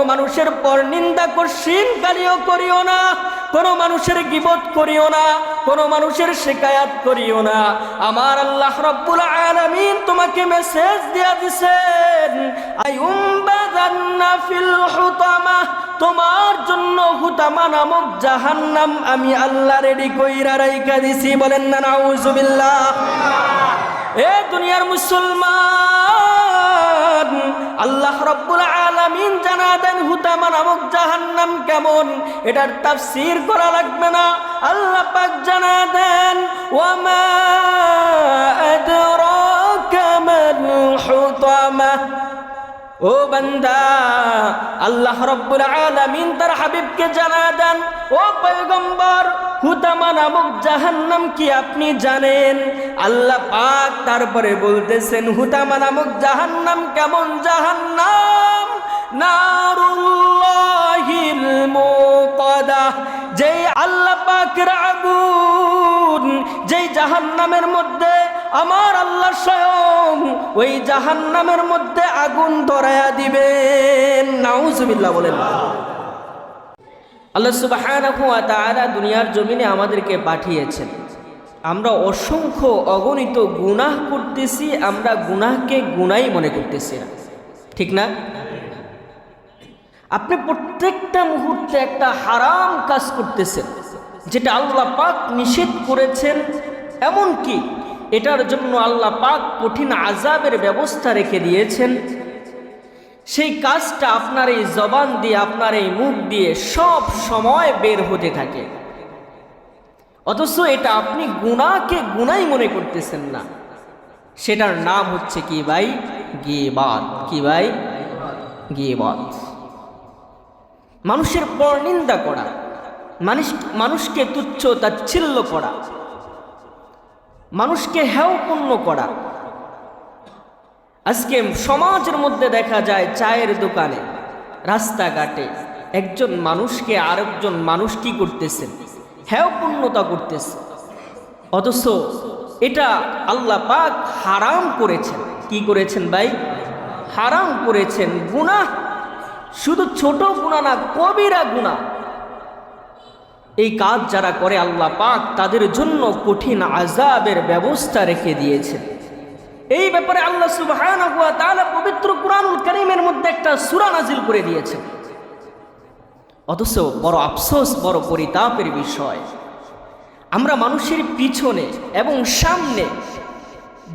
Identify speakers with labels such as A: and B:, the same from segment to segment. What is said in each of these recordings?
A: কোনো মানুষের পর নিন্দা করছিন গালিও করিও না। কোনো মানুষের গিবত করিও না, কোনো মানুষের শিকায়াত করিও না। আমার আল্লাহ রব্বুল আলামিন তোমাকে মেসেজ দিয়া দিছেন ফিল হুতামা তোমার জন্য হুতামা নামক জাহান্নাম আমি আল্লাহ রেডি কইরা রাইকা দিছি। বলেন না, নাউজুবিল্লাহ এ দুনিয়ার মুসলমান আল্লাহ রব্বুল আলামিন জানা দেন হুতামা নামক জাহান্নাম কেমন? এটার তাফসীর করা লাগবে না। আল্লাহ পাক জানা দেন ও বান্দা, আল্লাহ রব্বুল আলামিন তার হাবিবকে জানা দেন ও পয়গম্বর হুতামা নামক জাহান্নাম কি আপনি জানেন? আল্লাহ পাক তারপরে বলতেছেন হুতামা নামক জাহান্নাম কেমন জাহান্নাম? নারুল্লাহিল মুকাদা যেই আল্লাহ পাকের আগুন, যেই জাহান্নামের মধ্যে আমার আল্লাহ স্বয়ং, ওই জাহান্নামের মধ্যে আগুন ধরায়া দিবেন। নাউজুবিল্লাহ বলেন। আল্লাহ ওয়া তাআলা দুনিয়ার জমিনে আমাদেরকে পাঠিয়েছেন। আমরা অসংখ্য অগণিত গুনাহ করতেছি, আমরা গুনাহকে গুনাই মনে করতেছি না। ঠিক না? আপনি প্রত্যেকটা মুহূর্তে একটা হারাম কাজ করতেছেন, যেটা আল্লাহ পাক নিষেধ করেছেন এমন কি এটার জন্য আল্লাহ পাক কঠিন আজাবের ব্যবস্থা রেখে দিয়েছেন। সেই কাজটা আপনার এই জবান দিয়ে, আপনার এই মুখ দিয়ে সব সময় বের হতে থাকে। অথচ এটা আপনি গুণাকে গুণাই মনে করতেছেন না। সেটার নাম হচ্ছে কি ভাই? গিয়ে গিবাদ। কি ভাই? গিয়ে গিবাদ। মানুষের পরনিন্দা করা, মানুষ মানুষকে তুচ্ছ তাচ্ছিল্য করা, মানুষকে হেয়পূর্ণ করা আজকে সমাজের মধ্যে দেখা যায় চায়ের দোকানে, রাস্তাঘাটে একজন মানুষকে আরেকজন মানুষ কি করতেছেন পূর্ণতা করতেছে। অথচ এটা আল্লাহ পাক হারাম করেছেন। কি করেছেন ভাই? হারাম করেছেন গুনাহ। শুধু ছোট গুণা না কবিরা গুণা এই কাজ যারা করে আল্লাহ পাক, তাদের জন্য কঠিন আজাবের ব্যবস্থা রেখে দিয়েছেন। এই ব্যাপারে আল্লাহ তাআলা পবিত্র কুরআনুল কারীমের মধ্যে একটা সুরা নাজিল করে দিয়েছে অথচ বড় আফসোস, বড় পরিতাপের বিষয়। আমরা মানুষের পিছনে এবং সামনে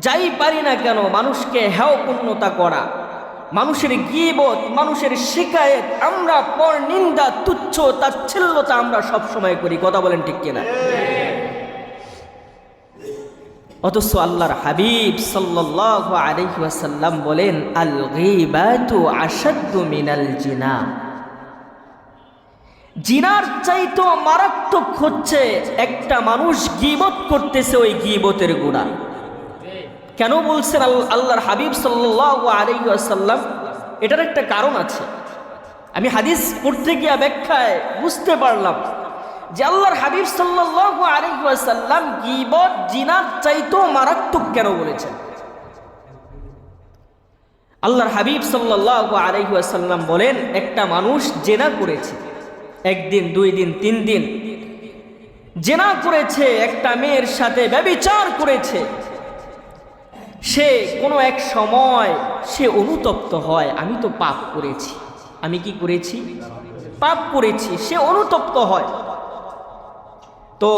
A: যাই পারি না কেন মানুষকে হেয়পূর্ণতা করা, মানুষের গিবত, মানুষের শিকায়ত, আমরা পর নিন্দা তুচ্ছ তাচ্ছিল্যতা আমরা সবসময় করি। কথা বলেন ঠিক কিনা? অথচ আল্লাহর হাবিব সাল্লাল্লাহু আলাইহি ওয়াসাল্লাম বলেন আল গীবাতু আশাদ্দু মিনাল জিনা। জিনার চাইতো মারাত্মক হচ্ছে একটা মানুষ গিবত করতেছে ওই গিবতের গুণা। কেন বলছেন আল- আল্লাহর হাবিব সাল্লাল্লাহু আলাইহি ওয়াসাল্লাম? এটার একটা কারণ আছে। আমি হাদিস পড়তে গিয়া ব্যাখ্যায় বুঝতে পারলাম। যে আল্লাহর হাবিব সাল্লাল্লাহু আলাইহি ওয়াসাল্লাম গীবত জিনার চাইতো মারাত্মক কেন বলেছেন? আল্লাহর হাবিব সাল্লাল্লাহু আলাইহি ওয়াসাল্লাম বলেন, একটা মানুষ জেনা করেছে, একদিন, দুই দিন, তিন দিন। জেনা করেছে, একটা মেয়ের সাথে ব্যবিচার করেছে। সে কোনো এক সময় সে অনুতপ্ত হয়, আমি তো পাপ করেছি। আমি কি করেছি? পাপ করেছি, সে অনুতপ্ত হয়। তো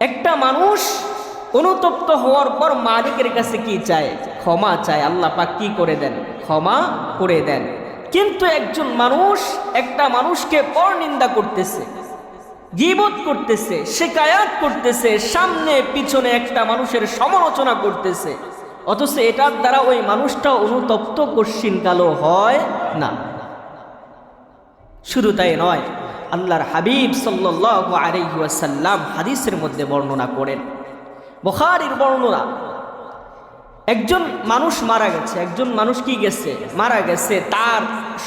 A: একটা মানুষ অনুতপ্ত হওয়ার পর মালিকের কাছে কি চায়? ক্ষমা চায়। আল্লাহ পাক কি করে দেন? ক্ষমা করে দেন। কিন্তু একজন মানুষ একটা মানুষকে পরনিন্দা করতেছে, গিবত করতেছে, শিকায়াত করতেছে, সামনে, পিছনে একটা মানুষের সমালোচনা করতেছে, অথচ এটার দ্বারা ওই মানুষটা অনুতপ্ত কশিন কালো হয় না। শুধু তাই নয় আল্লাহর হাবিব ওয়াসাল্লাম হাদিসের মধ্যে বর্ণনা করেন। বুখারীর বর্ণনা, একজন মানুষ মারা গেছে, একজন মানুষ কি গেছে? মারা গেছে, তার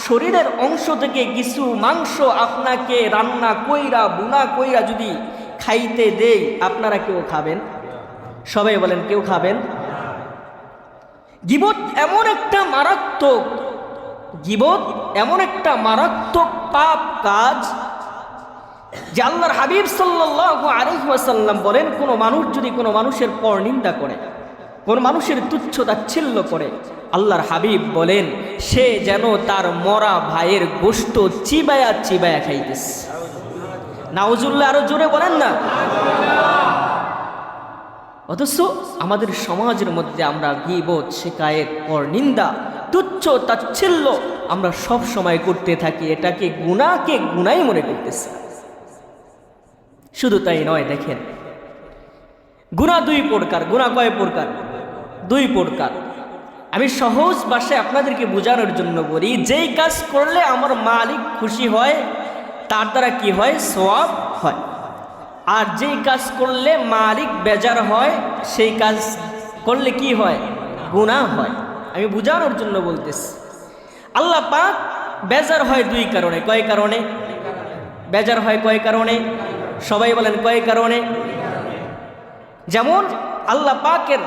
A: শরীরের অংশ থেকে কিছু মাংস আপনাকে রান্না কইরা, বুনা কইরা যদি খাইতে দেই, আপনারা কেউ খাবেন? সবাই বলেন, কেউ খাবেন? গিবত এমন একটা মারাত্মক, গিবত এমন একটা মারাত্মক পাপ কাজ যে আল্লাহর হাবিব সাল্লাল্লাহু আলাইহি ওয়াসাল্লাম বলেন, কোনো মানুষ যদি কোনো মানুষের পর নিন্দা করে, কোন মানুষের তুচ্ছ তাচ্ছিল্য করে, আল্লাহর হাবিব বলেন, সে যেন তার মরা ভাইয়ের গোষ্ঠ চিবায়া চিবায়া খাইতেছে। নাউজুল্লাহ আরও জোরে বলেন না। অথচ আমাদের সমাজের মধ্যে আমরা গিবোধ শেখায়েত পর নিন্দা, তুচ্ছ তাচ্ছিল্য আমরা সব সময় করতে থাকি, এটাকে গুণাকে গুণাই মনে করতেছি। শুধু তাই নয়, দেখেন। গুণা দুই প্রকার গুণা কয় প্রকার? দুই প্রকার। আমি সহজ ভাষায় আপনাদেরকে বোঝানোর জন্য বলি, যেই কাজ করলে আমার মালিক খুশি হয়, তার দ্বারা কি হয়? সোয়াব হয়। আর যেই কাজ করলে মালিক বেজার হয়, সেই কাজ করলে কি হয়? গুণা হয়। আমি বোঝানোর জন্য বলতেছি। আল্লাহ পাক বেজার হয় দুই কারণে। কয় কারণে? বেজার হয় কয় কারণে? সবাই বলেন কয় কারণে? যেমন আল্লাহ পাকের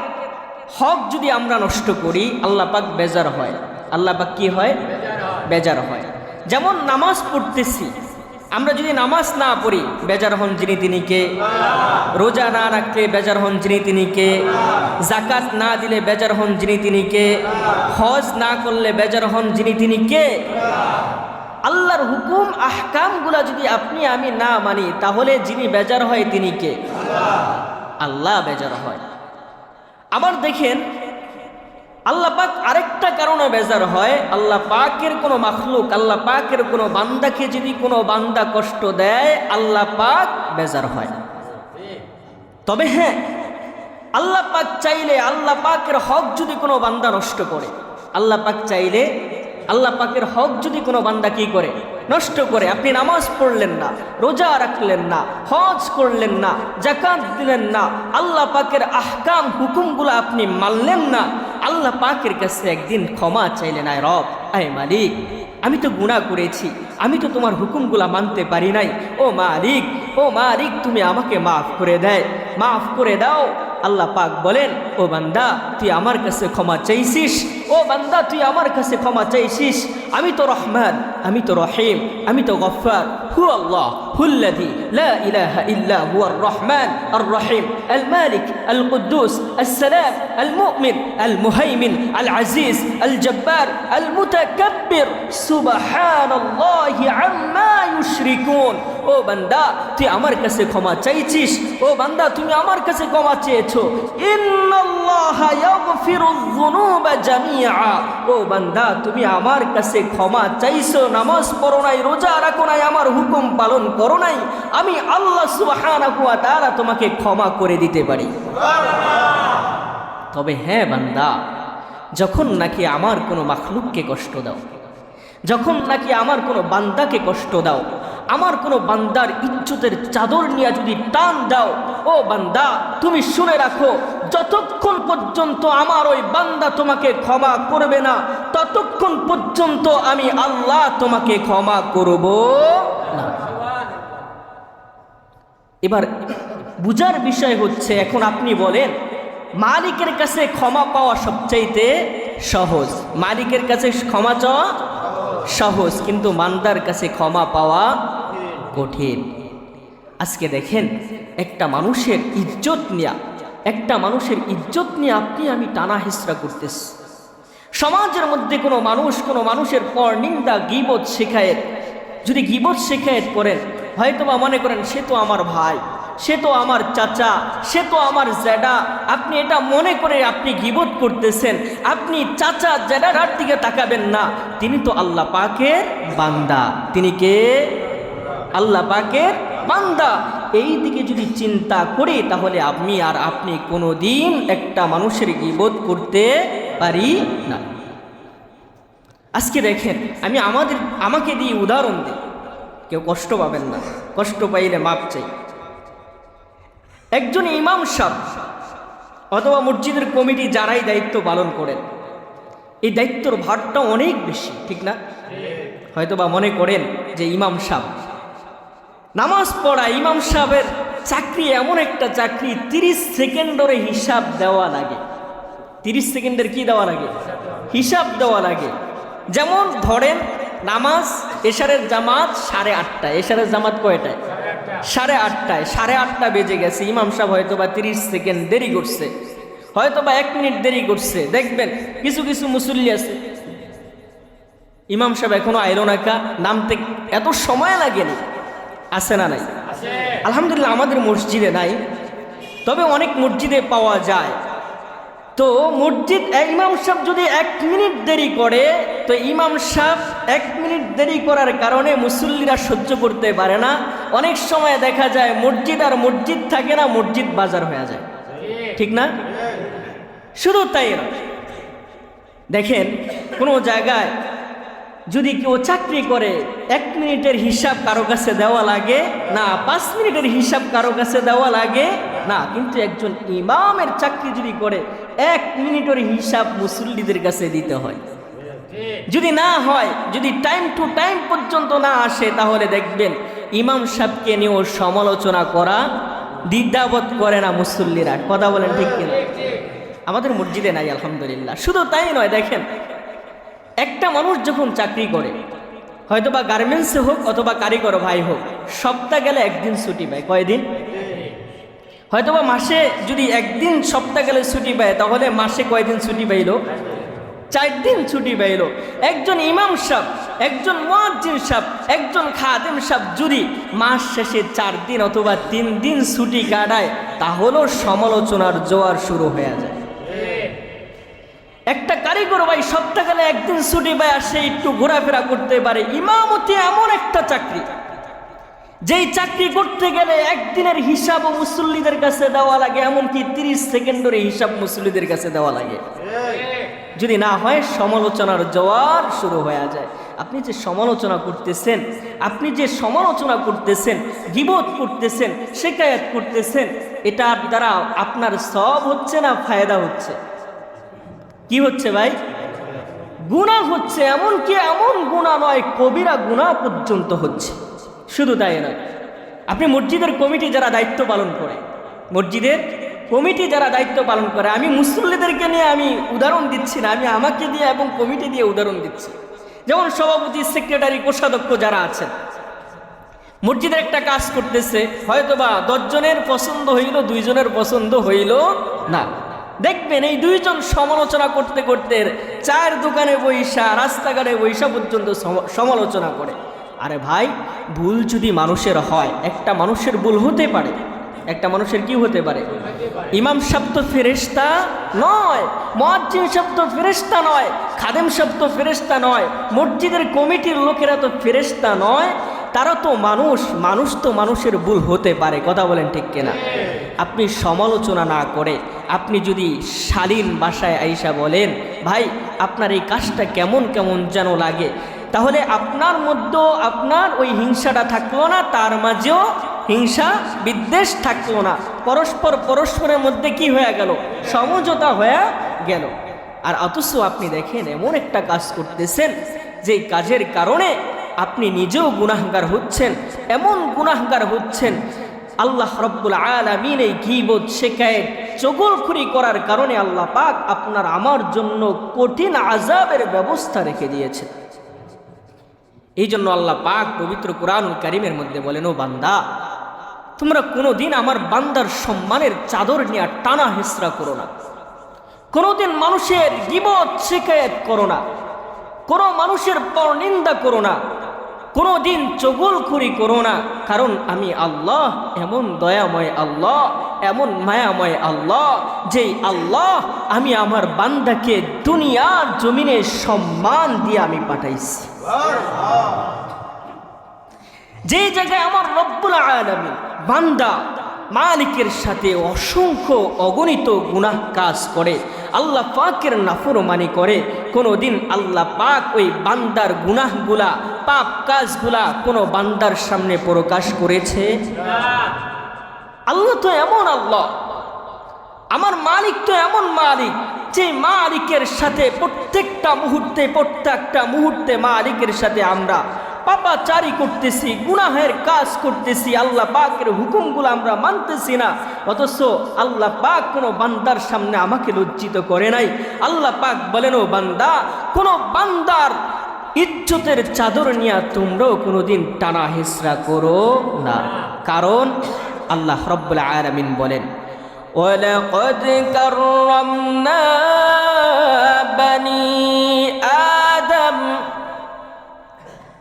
A: হক যদি আমরা নষ্ট করি, আল্লাহ পাক বেজার হয়। আল্লাহ পাক কি হয়? বেজার হয়। যেমন নামাজ পড়তেছি, আমরা যদি নামাজ না পড়ি, বেজার হন যিনি তিনি কে? রোজা না রাখলে বেজার হন যিনি তিনি কে? জাকাত না দিলে বেজার হন যিনি তিনি কে? হজ না করলে বেজার হন যিনি তিনি কে? আল্লাহর হুকুম, আহকামগুলা যদি আপনি আমি না মানি, তাহলে যিনি বেজার হয় তিনি কে? আল্লাহ বেজার হয়। আবার দেখেন, আল্লাহ পাক আরেকটা কারণে বেজার হয়। আল্লাহ পাকের কোনো মাখলুক, আল্লাহ পাকের কোনো বান্দাকে যদি কোনো বান্দা কষ্ট দেয়, আল্লাহ পাক বেজার হয়। তবে হ্যাঁ আল্লাহ পাক চাইলে, আল্লাহ পাকের হক যদি কোনো বান্দা নষ্ট করে, আল্লাহ পাক চাইলে আল্লাহ পাকের হক যদি কোনো বান্দা কি করে? নষ্ট করে। আপনি নামাজ পড়লেন না, রোজা রাখলেন না, হজ করলেন না জাকাত দিলেন না, আল্লাহ পাকের আহকাম হুকুমগুলো আপনি মানলেন না, আল্লাহ পাকের কাছে একদিন ক্ষমা চাইলেন, আয় রব, আয় মালিক, আমি তো গুণা করেছি, আমি তো তোমার হুকুমগুলা মানতে পারি নাই। ও মালিক ও মালিক, তুমি আমাকে মাফ করে দেয়। মাফ করে দাও। আল্লাহ পাক বলেন, ও বান্দা, তুই আমার কাছে ক্ষমা চাইছিস? ও বান্দা, তুই আমার কাছে ক্ষমা চাইছিস? আমি তো রহমান, আমি তো রহিম, আমি তো গফার হু আল্লাহ। হুল্লাদি লা ইলাহা ইল্লা হুয়ার রহমান আর রহিম আল মালিক আল কুদ্দুস السلام المؤمن المهيمن العزيز الجبار المتكبر سبحان الله عما يشركون ও বান্দা তুই আমার কাছে ক্ষমা চাইছিস ও বান্দা তুমি আমার কাছে ক্ষমা চেয়েছো ইন্নাল্লাহা ইয়াগফিরুয যুনুবা জামিআ ও বান্দা তুমি আমার কাছে ক্ষমা চাইছো নামাজ পড়ো নাই রোজা রাখো নাই আমার হুকুম পালন করো নাই, আমি আল্লাহ সুবহানাহু ওয়া তাআলা তোমাকে ক্ষমা করে দিতে পারি। তবে হ্যাঁ বান্দা, যখন নাকি আমার কোনো মাখলুককে কষ্ট দাও, যখন নাকি আমার কোনো বান্দাকে কষ্ট দাও, আমার কোনো বান্দার ইজ্জতের চাদর নিয়ে যদি টান দাও, ও বান্দা, তুমি শুনে রাখো, যতক্ষণ পর্যন্ত আমার ওই বান্দা তোমাকে ক্ষমা করবে না, ততক্ষণ পর্যন্ত আমি আল্লাহ তোমাকে ক্ষমা করব না। এবার বুজার বিষয় হচ্ছে, এখন আপনি বলেন, মালিকের কাছে ক্ষমা পাওয়া সবচাইতে সহজ। মালিকের কাছে ক্ষমা চাওয়া সহজ, কিন্তু মান্দার কাছে ক্ষমা পাওয়া কঠিন। আজকে দেখেন, একটা মানুষের ইজ্জত নিয়া, একটা মানুষের ইজ্জত নিয়ে আপনি, আমি টানা হেসরা করতেছি। সমাজের মধ্যে কোনো মানুষ, কোনো মানুষের পর নিন্দা, গিবত শেখায়েত, যদি গিবত শেখায়েত করেন হয়তোবা মনে করেন, সে তো আমার ভাই, সে তো আমার চাচা, সে তো আমার জ্যাডা। আপনি এটা মনে করে আপনি গিবত করতেছেন। আপনি চাচা জ্যাডার দিকে তাকাবেন না। তিনি তো আল্লাহ পাকের বান্দা। তিনি কে? আল্লাহ পাকের বান্দা। এই দিকে যদি চিন্তা করি, তাহলে আপনি আর আপনি কোনো দিন একটা মানুষের গিবত করতে পারি না। আজকে দেখেন, আমি আমাদের, আমাকে দিয়ে উদাহরণ দিই। কেউ কষ্ট পাবেন না। কষ্ট পাইলে মাপ চাই। একজন ইমাম সাহ অথবা মসজিদের কমিটি যারাই দায়িত্ব পালন করেন, এই দায়িত্বর ভারটা অনেক বেশি, ঠিক না? হয়তোবা মনে করেন যে ইমাম সাহ নামাজ পড়া ইমাম সাহেবের চাকরি এমন একটা চাকরি, তিরিশ সেকেন্ডরে হিসাব দেওয়া লাগে। তিরিশ সেকেন্ডের কি দেওয়া লাগে? হিসাব দেওয়া লাগে। যেমন ধরেন নামাজ এশারের জামাত সাড়ে আটটায়। এশারের জামাত কয়টায়? সাড়ে আটটায়। সাড়ে আটটা বেজে গেছে। ইমাম সাহেব হয়তো বা তিরিশ সেকেন্ড দেরি করছে। হয়তো বা এক মিনিট দেরি করছে। দেখবেন কিছু কিছু মুসল্লি আছে। ইমাম সাহেব এখনও আইলো না কা নামতে এত সময় লাগেনি। আছে না নাই? আলহামদুলিল্লাহ আমাদের মসজিদে নাই। তবে অনেক মসজিদে পাওয়া যায়। তো মসজিদ ইমাম সাহেব যদি এক মিনিট দেরি করে, তো ইমাম সাহেব এক মিনিট দেরি করার কারণে মুসল্লিরা সহ্য করতে পারে না। অনেক সময় দেখা যায় মসজিদ আর মসজিদ থাকে না, মসজিদ বাজার হয়ে যায়। ঠিক না? শুধু তাই দেখেন, কোনো জায়গায় যদি কেউ চাকরি করে, এক মিনিটের হিসাব কারও কাছে দেওয়া লাগে, না, পাঁচ মিনিটের হিসাব কারও কাছে দেওয়া লাগে না, কিন্তু একজন ইমামের চাকরি যদি করে, এক মিনিটের হিসাব মুসল্লিদের কাছে দিতে হয়। যদি না হয়, যদি টাইম টু টাইম পর্যন্ত না আসে, তাহলে দেখবেন ইমাম সাহেবকে নিয়েও সমালোচনা করা, দ্বিধাবোধ করে না মুসল্লিরা। কথা বলেন ঠিক কিনা? আমাদের মসজিদে নাই, আলহামদুলিল্লাহ। শুধু তাই নয়, দেখেন, একটা মানুষ যখন চাকরি করে হয়তো বা গার্মেন্টসে হোক অথবা কারিগর ভাই হোক, সপ্তাহ গেলে একদিন ছুটি পায়। কয়দিন? হয়তোবা মাসে যদি একদিন সপ্তাহ গেলে ছুটি পায়, তাহলে মাসে কয়দিন ছুটি পাইল? চার দিন ছুটি পাইল। একজন ইমাম সাহ একজন মুয়াজ্জিন সাহ একজন খাদেম সাহ যদি মাস শেষে চার দিন অথবা তিন দিন ছুটি কাটায়, তাহলেও সমালোচনার জোয়ার শুরু হয়ে যায়। একটা কারিগর ভাই সপ্তাহকালে একদিন ছুটি পায়, আর সে একটু ঘোরাফেরা করতে পারে। ইমামতি এমন একটা চাকরি। যেই চাকরি করতে গেলে একদিনের হিসাব ও মুসল্লিদের কাছে দেওয়া লাগে, এমনকি তিরিশ সেকেন্ডের হিসাব মুসল্লিদের কাছে দেওয়া লাগে। যদি না হয়, সমালোচনার জোয়ার শুরু হয়ে যায়। আপনি যে সমালোচনা করতেছেন, আপনি যে সমালোচনা করতেছেন গিবোধ করতেছেন শেখায়াত করতেছেন, এটার দ্বারা আপনার সব হচ্ছে না ফায়দা হচ্ছে? কি হচ্ছে ভাই? গুণা হচ্ছে এমন কি এমন গুণা নয়, কবিরা গুণা পর্যন্ত হচ্ছে। শুধু তাই নয়। আপনি মসজিদের কমিটি যারা দায়িত্ব পালন করে, মসজিদের কমিটি যারা দায়িত্ব পালন করে, আমি মুসল্লিদেরকে নিয়ে আমি উদাহরণ দিচ্ছি না, আমি আমাকে দিয়ে এবং কমিটি দিয়ে উদাহরণ দিচ্ছি। যেমন সভাপতি, সেক্রেটারি, কোষাধ্যক্ষ যারা আছেন, মসজিদের একটা কাজ করতেছে, হয়তোবা দশজনের পছন্দ হইল, দুইজনের পছন্দ হইল না। দেখবেন এই দুইজন সমালোচনা করতে করতে চায়ের দোকানে বৈশা রাস্তাঘাটে বৈশা পর্যন্ত সম- সমালোচনা করে। আরে ভাই, ভুল যদি মানুষের হয়, একটা মানুষের ভুল হতে পারে। একটা মানুষের কি হতে পারে? ইমাম শব্দ ফেরেস্তা নয় মহাজিন শব্দ ফেরেস্তা নয়, খাদেম শব্দ ফেরেস্তা নয়, মসজিদের কমিটির লোকেরা তো ফেরেস্তা নয়। তারা তো মানুষ মানুষ তো মানুষের ভুল হতে পারে, কথা বলেন ঠিক কিনা? আপনি সমালোচনা না করে, আপনি যদি শালীন বাসায় আইসা বলেন, ভাই, আপনার এই কাজটা কেমন কেমন যেন লাগে। তাহলে আপনার মধ্যেও আপনার ওই হিংসাটা থাকল না, তার মাঝেও হিংসা, বিদ্বেষ থাকল না। পরস্পর পরস্পরের মধ্যে কি হয়ে গেল? সমঝোতা হয়ে গেল। আর অথচ আপনি দেখেন, এমন একটা কাজ করতেছেন যে কাজের কারণে আপনি নিজেও গুনাহগার হচ্ছেন। এমন গুনাহগার হচ্ছেন, আল্লাহ রব্বুল আলমিন এই গিবোধ শেখায় চগলখুরি করার কারণে আল্লাহ পাক আপনার আমার জন্য কঠিন আজাবের ব্যবস্থা রেখে দিয়েছেন। এই জন্য আল্লাহ পাক পবিত্র কোরআন কারিমের মধ্যে বলেন, ও বান্দা, তোমরা কোনোদিন আমার বান্দার সম্মানের চাদর নিয়ে টানা হেসরা করো না। কোনোদিন মানুষের গিবত শিকায়ত করো না। কোনো মানুষের পর নিন্দা করো না। কোনো দিন চগলখুরি করো না। কারণ আমি আল্লাহ, এমন দয়াময় আল্লাহ, এমন মায়াময় আল্লাহ, যেই আল্লাহ আমি আমার বান্দাকে দুনিয়ার জমিনে সম্মান দিয়ে আমি পাঠাইছি। যে জায়গায় আমার রব্বুল আলমী বান্দা মালিকের সাথে অসংখ্য অগণিত গুনাহ কাজ করে, আল্লাহ পাকের নাফরমানি করে কোনো দিন আল্লাহ পাক ওই বান্দার গুনাহগুলা, পাপ কাজগুলা কোনো বান্দার সামনে প্রকাশ করেছে? আল্লাহ তো এমন আল্লাহ, আমার মালিক তো এমন মালিক যে মালিকের সাথে প্রত্যেকটা মুহূর্তে প্রত্যেকটা মুহূর্তে মালিকের সাথে আমরা পাপাচারি করতেছি, গুনাহের কাজ করতেছি, আল্লাহ পাকের হুকুমগুলো আমরা মানতেছি না। অথচ আল্লাহ পাক কোনো বান্দার সামনে আমাকে লজ্জিত করে নাই। আল্লাহ পাক বলেন, ও বান্দা, কোনো বান্দার ইজ্জতের চাদর নিয়ে তোমরাও কোনোদিন টানা হিসরা করো না। কারণ আল্লাহ রব্বুল আলামিন বলেন ولقد كرمنا بني آدم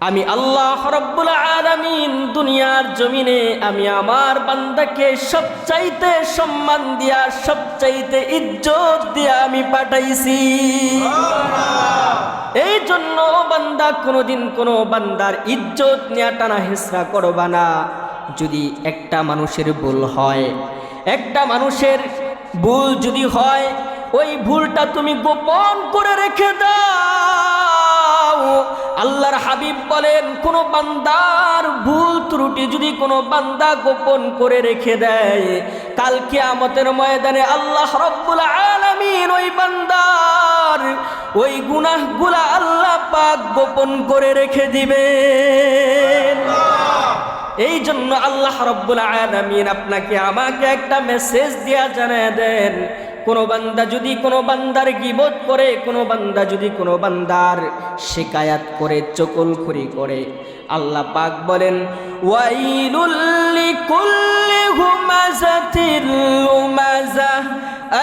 A: আমি আল্লাহ রব্বুল আলামিন দুনিয়ার জমিনে আমি আমার বান্দাকে সবচাইতে সম্মান দিয়া সবচাইতে ইজ্জত দিয়া আমি পাঠাইছি এই জন্য বান্দা কোনোদিন কোনো বান্দার ইজ্জত নিয়ে টানা হেসরা করবা না যদি একটা মানুষের ভুল হয় একটা মানুষের ভুল যদি হয়, ওই ভুলটা তুমি গোপন করে রেখে দাও। আল্লাহর হাবিব বলেন, কোনো বান্দার ভুল ত্রুটি যদি কোনো বান্দা গোপন করে রেখে দেয় কালকে আমতের ময়দানে আল্লাহ রব্বুল আলামিন ওই বান্দার ওই গুনাহগুলা আল্লাহ পাক গোপন করে রেখে দিবেন। এই জন্য আল্লাহ রব্বুল আলামিন আপনাকে আমাকে একটা মেসেজ দিয়া জানায় দেন। কোনো বান্দা যদি কোনো বান্দার গিবত করে, কোনো বান্দা যদি কোনো বান্দার শিকায়াত করে, চকলখুরি করে, আল্লাহ পাক বলেন, ওয়াইলুল লিকুল্লি হুমাজাতির লুমাজা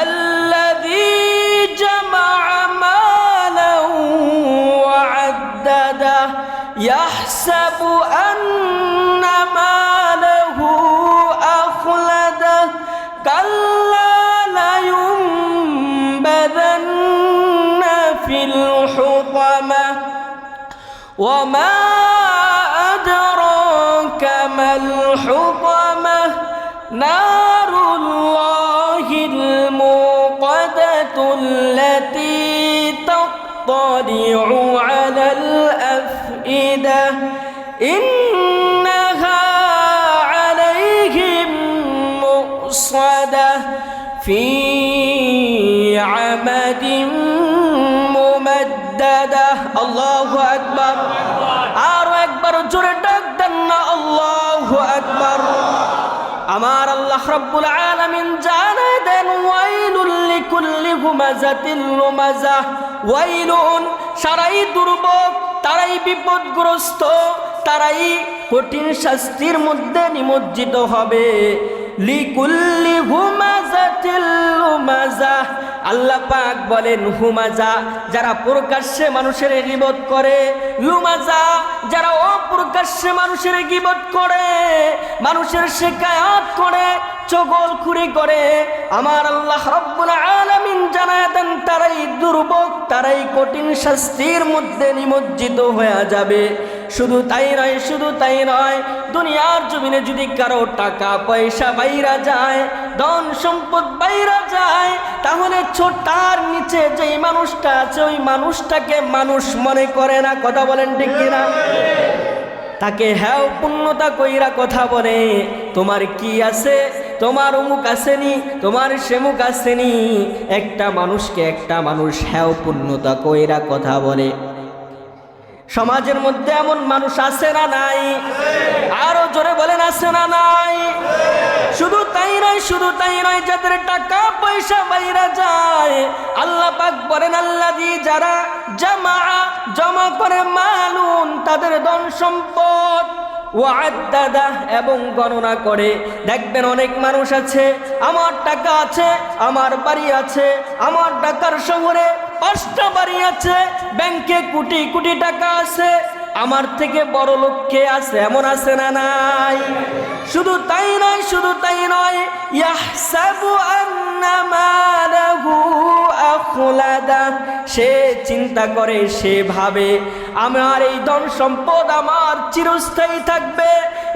A: আল্লাযী জামা'a মালাও ওয়া'আদ্দাদা ইয়াহসাবু আন্না وما أدراك ما الحطمة نار الله الموقدة التي تطلع على الأفئدة إنها রাব্বুল আলামিন জানায় দেন, ওয়াইলুল লিকুল্লি হুমাজাতিল লুমাজা ওয়াইলুন, সারাই দুর্ভোগ, তারাই বিপদগ্রস্ত, তারাই কঠিন শাস্তির মধ্যে নিমজ্জিত হবে। লিকুল্লি হুমাজাতিল লুমাজা আল্লাহ পাক বলেন, হুমাজা, যারা প্রকাশ্যে মানুষের গিবত করে, লুমাজা, যারা অপ্রকাশ্যে মানুষের গিবত করে, মানুষের শিকায়াত করে চগল খুরি করে, আমার আল্লাহ রব্বুল আলামিন জানায় দেন, তারাই দুর্ভোগ, তারাই কঠিন শাস্তির মধ্যে নিমজ্জিত হয়ে যাবে। শুধু তাই নয়, শুধু তাই নয়, দুনিয়ার জমিনে যদি কারও টাকা পয়সা বাইরা যায়, ধন সম্পদ বাইরা যায়, তাহলে ছোটার নিচে যেই মানুষটা আছে, ওই মানুষটাকে মানুষ মনে করে না। কথা বলেন ঠিক কিনা? তাকে হ্যাও পূর্ণতা কইরা কথা বলে, তোমার কি আছে? তোমার অমুক আসেনি, তোমার সেমুক আসেনি। একটা মানুষকে একটা মানুষ হ্যাও পূর্ণতা কইরা কথা বলে। সমাজের মধ্যে এমন মানুষ আছে না নাই? আরও জোরে বলেন, আছে না নাই? শুধু তাই নয়, শুধু তাই নয়, যাদের টাকা পয়সা বাইরা যায়, আল্লাহ পাক বলেন আল্লাহ দি যারা জমা জমা করে মালুন তাদের ধন সম্পদ ওয়াদ্দাদা এবং গণনা করে। দেখবেন অনেক মানুষ আছে, আমার টাকা আছে, আমার বাড়ি আছে, আমার টাকার শহরে পাঁচটা বাড়ি আছে ব্যাংকে কোটি কোটি টাকা আছে। আমার থেকে বড় লোক কে আছে? এমন আছে না নাই? শুধু তাই নয়, শুধু তাই নয় সে চিন্তা করে, সে ভাবে, আমার এই ধন সম্পদ আমার চিরস্থায়ী থাকবে।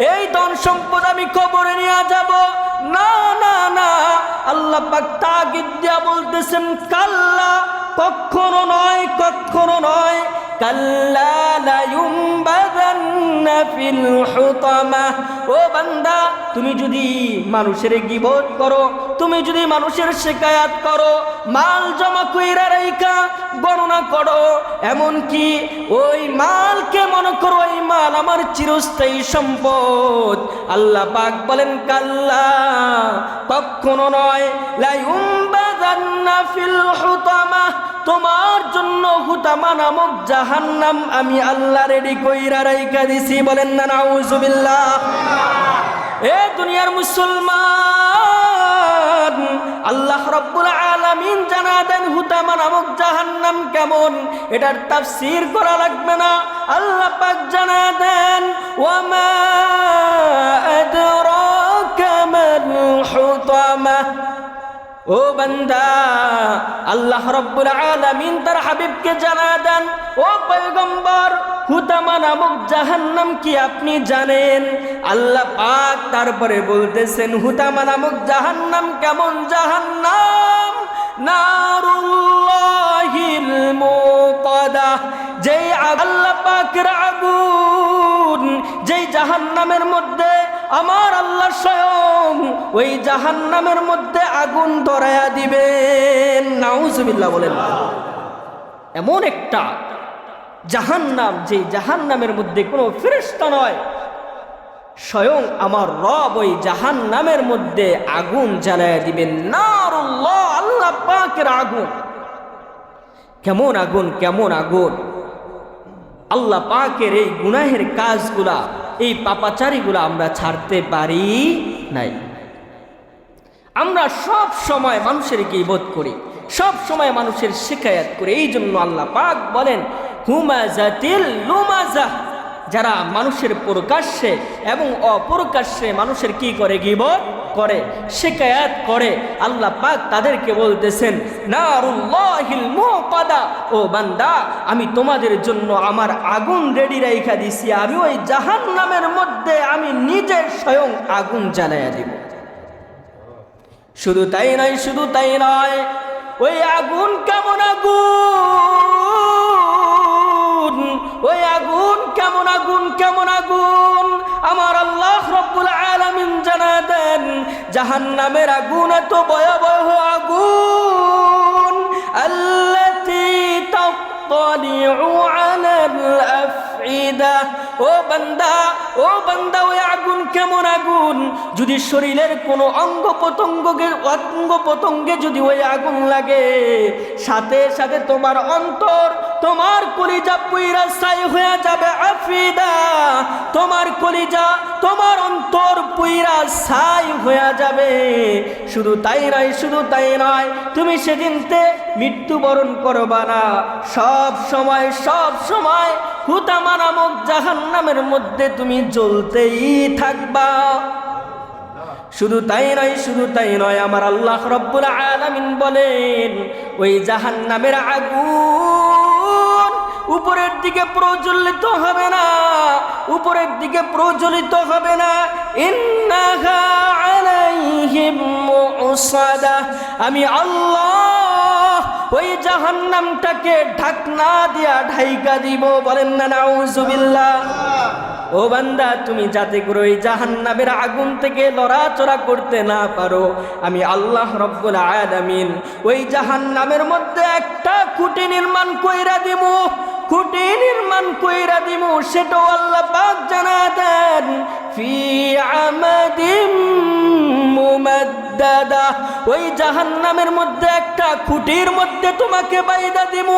A: এই ধন সম্পদ আমি কবরে নিয়ে যাব। না না না আল্লাহ পাক বলতেছেন, কাল্লা, কখনো নয়, কখনো কাল্লা লা ইউমবাদান্না ফিল হুতামা। ও বান্দা, তুমি যদি মানুষের গিবত করো, তুমি যদি মানুষের শিকায়াত করো, মাল জমা কইরা রেখা গণনা করো। এমন কি ওই মালকে মনে করো ওই মাল আমার চিরস্থায়ী সম্পদ। আল্লাহ পাক বলেন, কাল্লা, কখনো নয়। লা ইউমবাদান্না জান্নাফিল হুতামা। তোমার জন্য হুতামা নামক জাহান্নাম আমি আল্লাহ রেডি কইরা রাইকা দিছি। বলেন না, নাউজুবিল্লাহ। এ দুনিয়ার মুসলমান, আল্লাহ রব্বুল আলামিন জানা দেন হুতামা নামক জাহান্নাম কেমন। এটার তাফসীর করা লাগবে না। আল্লাহ পাক জানা দেন ও বান্দা, আল্লাহ রব্বুল আলামিন তার হাবিবকে জানা দেন। ও পয়গম্বর হুতামা নামক জাহান্নাম কি আপনি জানেন? আল্লাহ পাক তারপরে বলতেছেন হুতামা নামক জাহান্নাম কেমন জাহান্নাম? নারুল্লাহিল মুকাদা যেই আল্লাহ পাকের আগুন, যেই জাহান্নামের মধ্যে আমার আল্লাহ স্বয়ং ওই জাহান্নামের মধ্যে আগুন ধরায়া দিবেন। নাউজুবিল্লাহ বলেন। এমন একটা জাহান্নাম, যে জাহান্নামের মধ্যে কোনো ফেরেশতা নয়। স্বয়ং আমার রব ওই জাহান্নামের মধ্যে আগুন জ্বালায়া দিবেন। নারুল্লাহ, আল্লাহ পাকের আগুন। কেমন আগুন কেমন আগুন। আল্লাহ পাকের এই গুনাহের কাজগুলা এই পাপাচারিগুলো আমরা ছাড়তে পারি নাই। আমরা সব সময় মানুষের গিবত করি, সব সময় মানুষের শিকায়াত করি। এই জন্য আল্লাহ পাক বলেন হুমাজাতিল লুমাজা। যারা মানুষের প্রকাশ্যে এবং অপ্রকাশ্যে মানুষের কি করে গিবত? করে, শিকায়াত করে, আল্লাহ পাক তাদেরকে বলতেছেন ও বান্দা, আমি তোমাদের জন্য আমার আগুন রেডি রাইখা দিছি, আমি ওই জাহান্নামের মধ্যে আমি নিজের স্বয়ং আগুন জ্বালাইয়া দিব। শুধু তাই নয়, শুধু তাই নয়, ওই আগুন কেমন আগুন? ওই আগুন কেমন আগুন কেমন আগুন? জাহান্নামের আগুন এত ভয়াবহ আগুন। ও বান্দা ও বান্দা, ওই আগুন কেমন আগুন? যদি শরীরের কোনো অঙ্গ প্রত্যঙ্গকে অঙ্গ প্রত্যঙ্গে যদি ওই আগুন লাগে, সাথে সাথে তোমার অন্তর তোমার কলিজা পুইরা সাই হয়ে যাবে আফিদা। তোমার কলিজা, তোমার অন্তর পুইরা সাই হয়ে যাবে। শুধু তাই নয়, শুধু তাই নয়, তুমি সেদিনতে মৃত্যুবরণ করবা না। সব সময় সব সময় হুতামা নামক জাহান্নামের মধ্যে তুমি জ্বলতেই থাকবা। শুধু তাই নয়, শুধু তাই নয়, আমার আল্লাহ রব্বুল আলামিন বলেন, ওই জাহান্নামের আগুন উপরের দিকে প্রজ্বলিত হবে না, উপরের দিকে প্রজ্বলিত হবে না। আমি আল্লাহ ওই জাহান্নামটাকে ঢাকনা দিয়া ঢাইকা দিব, বলেন না নাউজুবিল্লাহ ও বান্দা, তুমি যাতে করে ওই জাহান্নামের আগুন থেকে লড়াচড়া করতে না পারো, আমি আল্লাহ রব্বুল আলামিন ওই জাহান্নামের মধ্যে একটা খুঁটি নির্মাণ কইরা দিব খুঁটি নির্মাণ কইরা দিব সেটাও আল্লাহ পাক জানা দেন ফি আমাদিম মুমাদ্দাদা, ওই জাহান্নামের মধ্যে একটা খুঁটির মধ্যে তোমাকে বাইদা দিব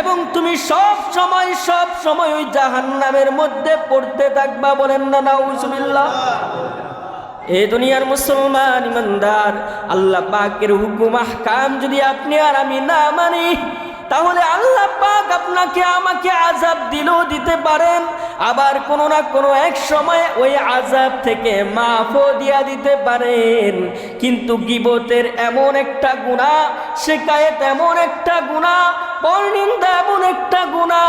A: এবং তুমি সব সময় সব সময় ওই জাহান্নামের মধ্যে পড়তে থাকবা বলেন না, নাউজুবিল্লাহ। এ দুনিয়ার মুসলমান ইমানদার, আল্লাহ পাকের হুকুম, আহকাম যদি আপনি আর আমি না মানি তাহলে আল্লাহ পাক আপনাকে, আমাকে আজাব দিলেও দিতে পারেন। আবার কোনো না কোনো এক সময় ওই আজাব থেকে মাফও দিয়া দিতে পারেন। কিন্তু গিবতের এমন একটা গুণা শেখায়েত এমন একটা গুণা পরনিন্দা এমন একটা গুণা,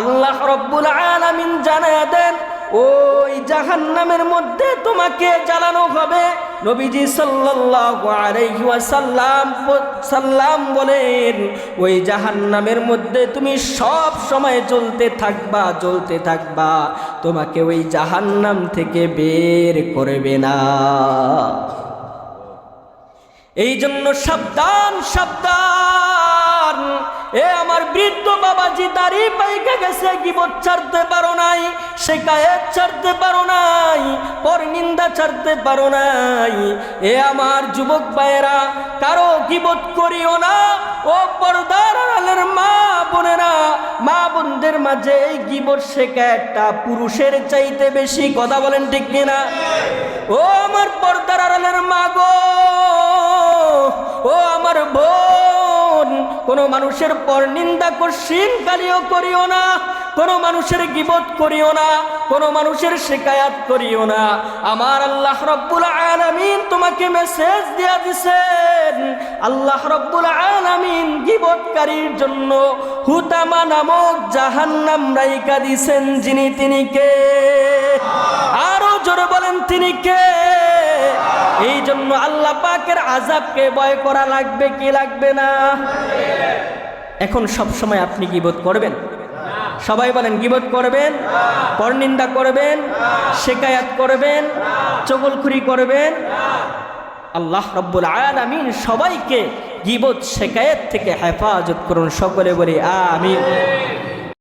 A: আল্লাহ রব্বুল আলামিন জানায় দেন ওই জাহান্নামের মধ্যে তোমাকে জ্বালানো হবে। নবীজি আলাইহি সাল্লাম বলেন, ওই জাহান্নামের মধ্যে তুমি সব সময় জ্বলতে থাকবা জ্বলতে থাকবা। তোমাকে ওই জাহান্নাম থেকে বের করবে না। এই জন্য সাবধান সাবধান। এ আমার বৃদ্ধ বাবাজি দাড়ি পাইকে গেছে, গিবত ছাড়তে পারো নাই শেখায়েত ছাড়তে পারো নাই পর নিন্দা ছাড়তে পারো নাই। এ আমার যুবক ভাইয়েরা, কারও গিবত করিও না, ও পর্দার আড়ালের মা বোনেরা, মা বোনদের মাঝে এই গিবত শেখা একটা পুরুষের চাইতে বেশি, কথা বলেন ঠিক কিনা? ও আমার পর্দার আড়ালের মা গো, ও আমার বোন কোন মানুষের পর নিন্দা করছিন গালিও করিও না। কোন মানুষের গিবত করিও না। কোন মানুষের শিকায়াত করিও না। আমার আল্লাহ রব্বুল আলামিন তোমাকে মেসেজ দিয়া দিছেন, আল্লাহ রব্বুল আলামিন গিবতকারীর জন্য হুতামা নামক জাহান্নাম রাইকা দিছেন, যিনি তিনি কে? আরও জোরে বলেন, তিনি কে? এই জন্য আল্লাহ পাকের আজাবকে ভয় করা লাগবে, কি লাগবে না? এখন সব সময় আপনি গিবত করবেন। সবাই বলেন, গিবত করবেন, পরনিন্দা করবেন, শেকায়াত করবেন, চগলখুরি করবেন। আল্লাহ রব্বুল আলামিন সবাইকে গিবত, শেকায়েত থেকে হেফাজত করুন। সকলে বলি, আমিন।